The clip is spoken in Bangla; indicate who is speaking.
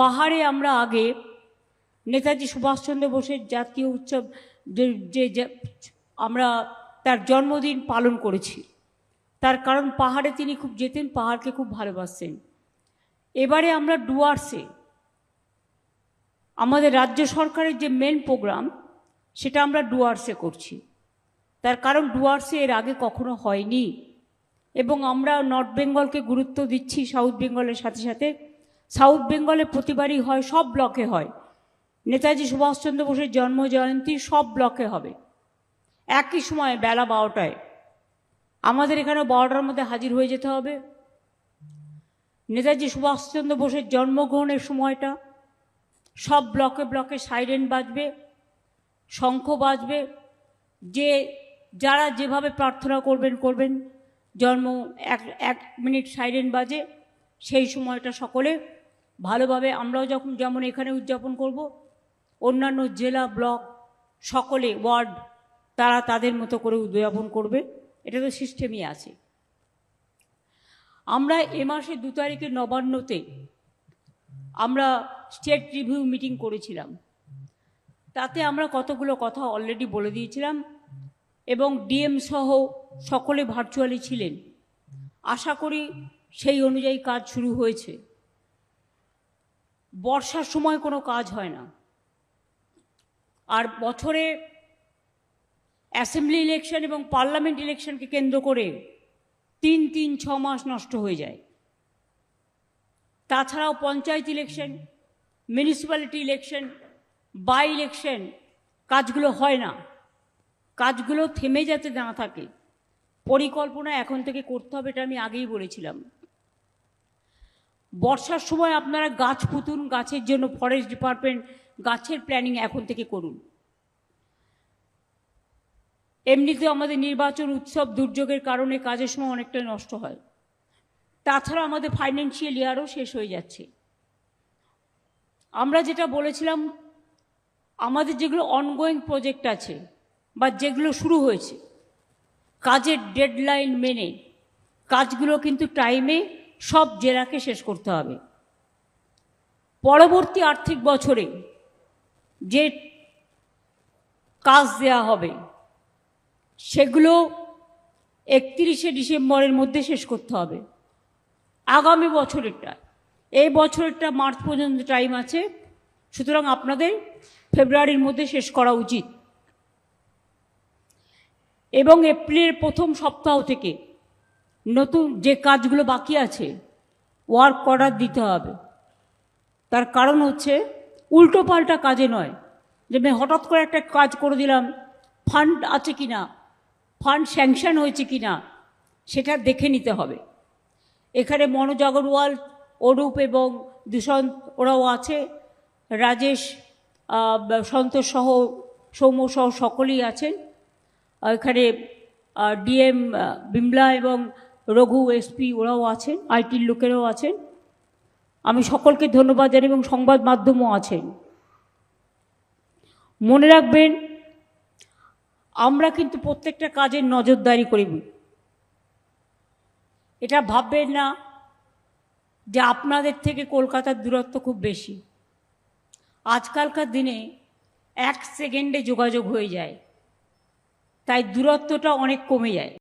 Speaker 1: পাহাড়ে আমরা আগে নেতাজি সুভাষচন্দ্র বোসের জাতীয় উৎসব যে আমরা তার জন্মদিন পালন করেছি। তার কারণ পাহাড়ে তিনি খুব যেতেন, পাহাড়কে খুব ভালোবাসতেন। এবারে আমরা ডুয়ার্সে, আমাদের রাজ্য সরকারের যে মেন প্রোগ্রাম সেটা আমরা ডুয়ার্সে করছি। তার কারণ ডুয়ার্সে এর আগে কখনো হয়নি। এবং আমরা নর্থ বেঙ্গলকে গুরুত্ব দিচ্ছি সাউথ বেঙ্গলের সাথে সাথে সাউথ বেঙ্গলে প্রতিবারই হয়, সব ব্লকে হয়। নেতাজি সুভাষচন্দ্র বোসের জন্ম জয়ন্তী সব ব্লকে হবে। একই সময়ে বেলা বারোটায়। আমাদের এখানে বারোটার মধ্যে হাজির হয়ে যেতে হবে। নেতাজি সুভাষচন্দ্র বোসের জন্মগ্রহণের সময়টা, সব ব্লকে ব্লকে সাইরেন বাজবে, শঙ্খ বাজবে, যে, যারা যেভাবে প্রার্থনা করবেন করবেন, জন্ম এক এক মিনিট সাইরেন বাজে, সেই সময়টা সকলে ভালোভাবে আমরাও যখন, যেমন এখানে উদযাপন করব, অন্যান্য জেলা, ব্লক, সকলে, ওয়ার্ড, তারা তাদের মতো করে উদযাপন করবে। এটা তো সিস্টেমই আছে। আমরা এ মাসে দু তারিখে নবান্নতে আমরা স্টেট রিভিউ মিটিং করেছিলাম। তাতে আমরা কতগুলো কথা অলরেডি বলে দিয়েছিলাম এবং ডিএম সহ সকলে ভার্চুয়ালি ছিলেন। আশা করি সেই অনুযায়ী কাজ শুরু হয়েছে। বর্ষার সময় কোনো কাজ হয় না। আর বছরে অ্যাসেম্বলি ইলেকশন এবং পার্লামেন্ট ইলেকশনকে কেন্দ্র করে তিন তিন, ছ মাস নষ্ট হয়ে যায়। তাছাড়াও panchayat election, municipality election, by election কাজগুলো হয় না। কাজগুলো থেমে যাতে না থাকে, পরিকল্পনা এখন থেকে করতে হবে এটা আমি আগেই বলেছিলাম। বর্ষার সময় আপনারা গাছ পুতুন, গাছের জন্য ফরেস্ট ডিপার্টমেন্ট গাছের প্ল্যানিং এখন থেকে করুন। এমনিতে আমাদের নির্বাচন উৎসব দুর্যোগের কারণে কাজের সময় অনেকটাই নষ্ট হয়। তাছাড়া আমাদের ফাইন্যান্সিয়াল ইয়ারও শেষ হয়ে যাচ্ছে। আমরা যেটা বলেছিলাম, আমাদের যেগুলো অনগোয়িং প্রজেক্ট আছে বা যেগুলো শুরু হয়েছে, কাজের ডেডলাইন মেনে, কাজগুলো কিন্তু টাইমে সব জেলাকে শেষ করতে হবে। পরবর্তী আর্থিক বছরে যে কাজ দেয়া হবে, সেগুলো একত্রিশে ডিসেম্বরের মধ্যে শেষ করতে হবে। আগামী বছরেরটা, এই বছরেরটা মার্চ পর্যন্ত টাইম আছে। সুতরাং আপনাদের ফেব্রুয়ারির মধ্যে শেষ করা উচিত। এবং এপ্রিলের প্রথম সপ্তাহ থেকে নতুন যে কাজগুলো বাকি আছে ওয়ার্ক অর্ডার দিতে হবে। তার কারণ হচ্ছে, উল্টো পাল্টা কাজে নয়, যে আমি হঠাৎ করে একটা কাজ করে দিলাম ফান্ড আছে কি না ফান্ড স্যাংশন হয়েছে কি না সেটা দেখে নিতে হবে। এখানে মনোজ আগরওয়াল অরূপ এবং দুষন্ত ওরাও আছে, রাজেশ সন্তোষ সহ, সৌম্য সহ সকলেই আছেন। এখানে ডিএম বিমলা এবং রঘু এসপি ওরাও আছেন, আইটির লোকেরাও আছেন। আমি সকলকে ধন্যবাদ জানি এবং সংবাদ মাধ্যমও আছেন। মনে রাখবেন, আমরা কিন্তু প্রত্যেকটা কাজের নজরদারি করি। এটা ভাববেন না যে আপনাদের থেকে কলকাতার দূরত্ব খুব বেশি। আজকালকার দিনে এক সেকেন্ডে যোগাযোগ হয়ে যায়, তাই দূরত্বটা অনেক কমে যায়।